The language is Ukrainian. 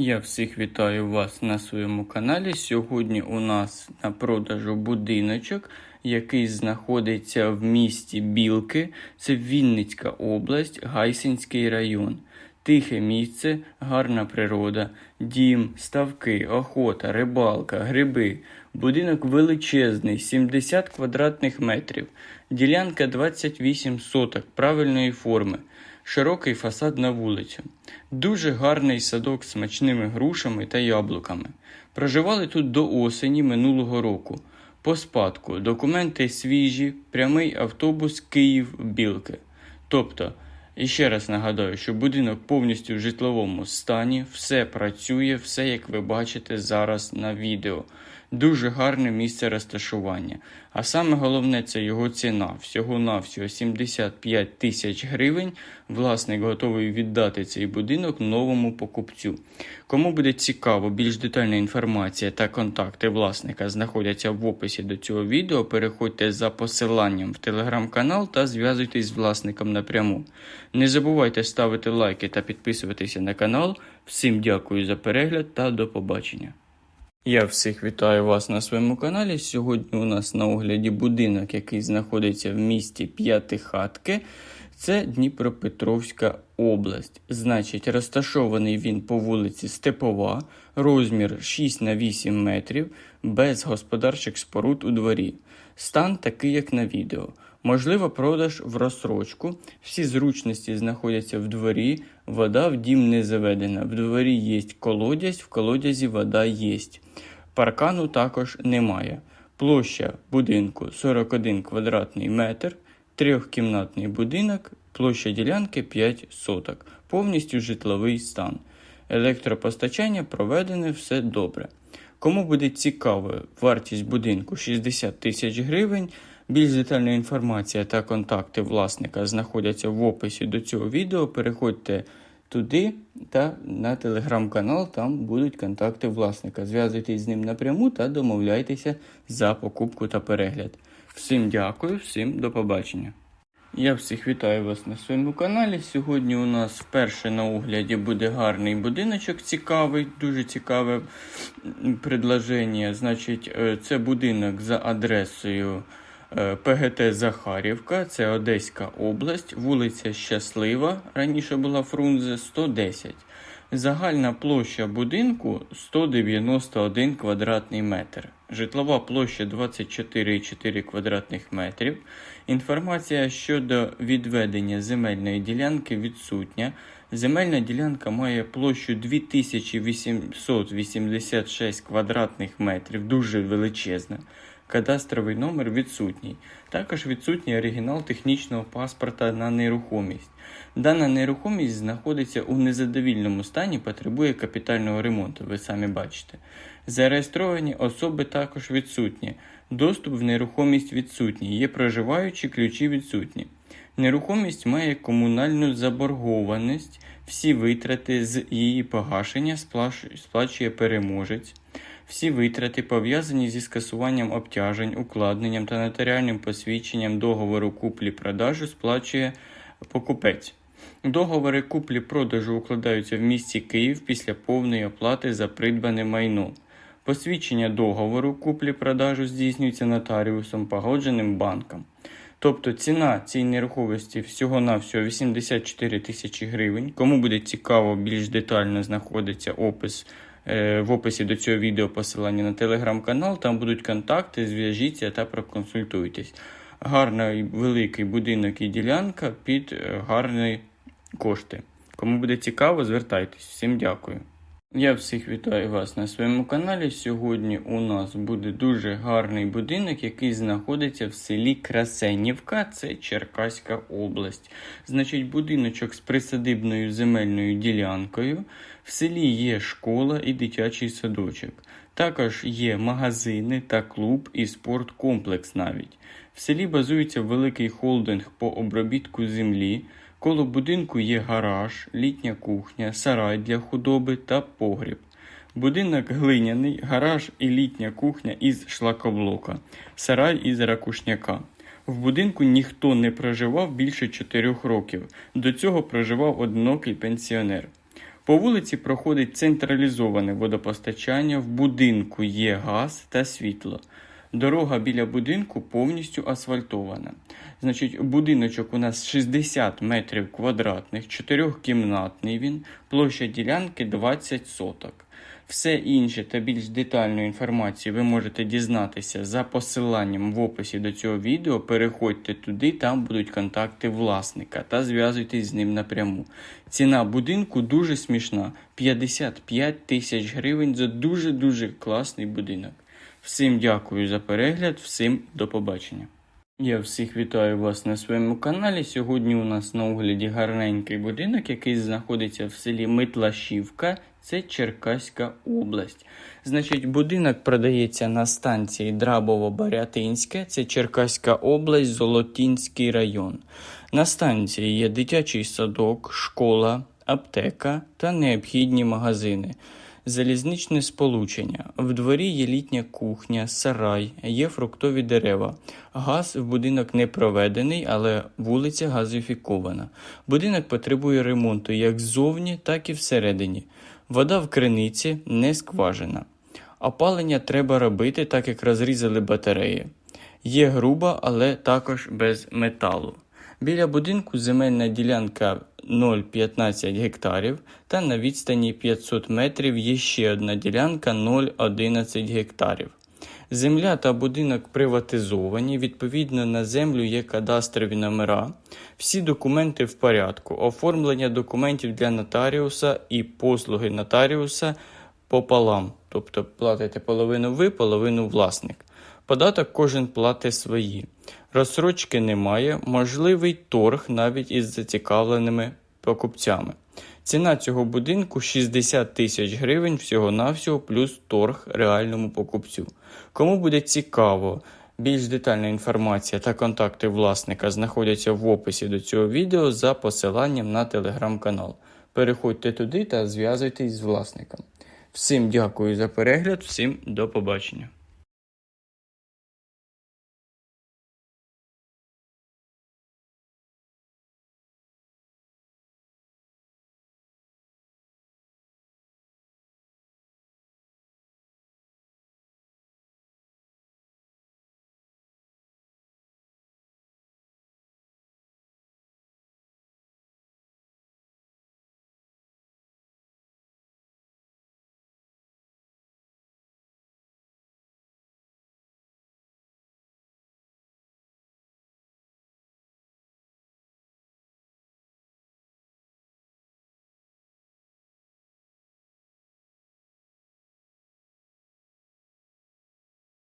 Я всіх вітаю вас на своєму каналі. Сьогодні у нас на продажу будиночок, який знаходиться в місті Білки. Це Вінницька область, Гайсинський район. Тихе місце, гарна природа, дім, ставки, охота, рибалка, гриби. Будинок величезний, 70 квадратних метрів. Ділянка 28 соток правильної форми. Широкий фасад на вулицю. Дуже гарний садок з смачними грушами та яблуками. Проживали тут до осені минулого року. По спадку документи свіжі, прямий автобус Київ-Білки. Тобто, і ще раз нагадаю, що будинок повністю в житловому стані, все працює, все як ви бачите зараз на відео. Дуже гарне місце розташування. А саме головне це його ціна. Всього-навсього 75 тисяч гривень. Власник готовий віддати цей будинок новому покупцю. Кому буде цікаво, більш детальна інформація та контакти власника знаходяться в описі до цього відео. Переходьте за посиланням в телеграм-канал та зв'язуйтесь з власником напряму. Не забувайте ставити лайки та підписуватися на канал. Всім дякую за перегляд та до побачення. Я всіх вітаю вас на своєму каналі. Сьогодні у нас на огляді будинок, який знаходиться в місті П'ятихатки. Це Дніпропетровська область. Значить, розташований він по вулиці Степова, розмір 6 на 8 метрів, без господарчих споруд у дворі. Стан такий, як на відео. Можливо, продаж в розсрочку. Всі зручності знаходяться в дворі, вода в дім не заведена. В дворі є колодязь, в колодязі вода є. Паркану також немає. Площа будинку 41 квадратний метр, трьохкімнатний будинок, площа ділянки 5 соток, повністю житловий стан. Електропостачання проведене все добре. Кому буде цікаво, вартість будинку 60 тисяч гривень. Більш детальна інформація та контакти власника знаходяться в описі до цього відео. Переходьте туди та на телеграм-канал, там будуть контакти власника. Зв'язуйтесь з ним напряму та домовляйтеся за покупку та перегляд. Всім дякую, всім до побачення. Я всіх вітаю вас на своєму каналі. Сьогодні у нас вперше на огляді буде гарний будиночок цікавий, дуже цікаве предложення. Значить, е, це будинок за адресою е, ПГТ Захарівка, це Одеська область, вулиця Щаслива, раніше була Фрунзе, 110. Загальна площа будинку 191 квадратний метр. Житлова площа 24,4 квадратних метрів. Інформація щодо відведення земельної ділянки відсутня. Земельна ділянка має площу 2886 квадратних метрів, дуже величезна. Кадастровий номер відсутній. Також відсутній оригінал технічного паспорта на нерухомість. Дана нерухомість знаходиться у незадовільному стані, потребує капітального ремонту, ви самі бачите. Зареєстровані особи також відсутні. Доступ в нерухомість відсутній. Є проживаючі ключі відсутні. Нерухомість має комунальну заборгованість, всі витрати з її погашення сплачує переможець. Всі витрати, пов'язані зі скасуванням обтяжень, укладненням та нотаріальним посвідченням договору куплі-продажу, сплачує покупець. Договори куплі-продажу укладаються в місті Київ після повної оплати за придбане майно. Посвідчення договору куплі-продажу здійснюється нотаріусом, погодженим банком. Тобто ціна цієї нерухомості всього-навсього 84 тисячі гривень. Кому буде цікаво, більш детально знаходиться опис в описі до цього відео посилання на телеграм-канал. Там будуть контакти, зв'яжіться та проконсультуйтесь. Гарний великий будинок і ділянка під е, гарні кошти. Кому буде цікаво, звертайтесь. Всім дякую. Я всіх вітаю вас на своєму каналі. Сьогодні у нас буде дуже гарний будинок, який знаходиться в селі Красенівка, це Черкаська область. Значить, будиночок з присадибною земельною ділянкою. В селі є школа і дитячий садочок. Також є магазини та клуб і спорткомплекс навіть. В селі базується великий холдинг по обробітку землі. Коло будинку є гараж, літня кухня, сарай для худоби та погріб. Будинок глиняний, гараж і літня кухня із шлакоблока, сарай із ракушняка. В будинку ніхто не проживав більше 4 років. До цього проживав одинокий пенсіонер. По вулиці проходить централізоване водопостачання, в будинку є газ та світло. Дорога біля будинку повністю асфальтована. Значить, будиночок у нас 60 метрів квадратних, чотирьохкімнатний він, площа ділянки 20 соток. Все інше та більш детальну інформацію ви можете дізнатися за посиланням в описі до цього відео. Переходьте туди, там будуть контакти власника та зв'язуйтесь з ним напряму. Ціна будинку дуже смішна: 55 тисяч гривень за дуже-дуже класний будинок. Всім дякую за перегляд, всім до побачення. Я всіх вітаю вас на своєму каналі. Сьогодні у нас на огляді гарненький будинок, який знаходиться в селі Митлашівка. Це Черкаська область. Значить, будинок продається на станції Драбово-Барятинське, це Черкаська область, Золотінський район. На станції є дитячий садок, школа, аптека та необхідні магазини. Залізничне сполучення. В дворі є літня кухня, сарай, є фруктові дерева. Газ в будинок не проведений, але вулиця газифікована. Будинок потребує ремонту як ззовні, так і всередині. Вода в криниці не скважена. Опалення треба робити, так як розрізали батареї. Є груба, але також без металу. Біля будинку земельна ділянка 0,15 гектарів та на відстані 500 метрів є ще одна ділянка 0,11 гектарів. Земля та будинок приватизовані, відповідно на землю є кадастрові номера. Всі документи в порядку. Оформлення документів для нотаріуса і послуги нотаріуса пополам. Тобто платите половину ви, половину власник. Податок кожен платить свої. Розсрочки немає, можливий торг навіть із зацікавленими покупцями. Ціна цього будинку 60 тисяч гривень всього-навсього плюс торг реальному покупцю. Кому буде цікаво, більш детальна інформація та контакти власника знаходяться в описі до цього відео за посиланням на телеграм-канал. Переходьте туди та зв'язуйтесь з власником. Всім дякую за перегляд, всім до побачення.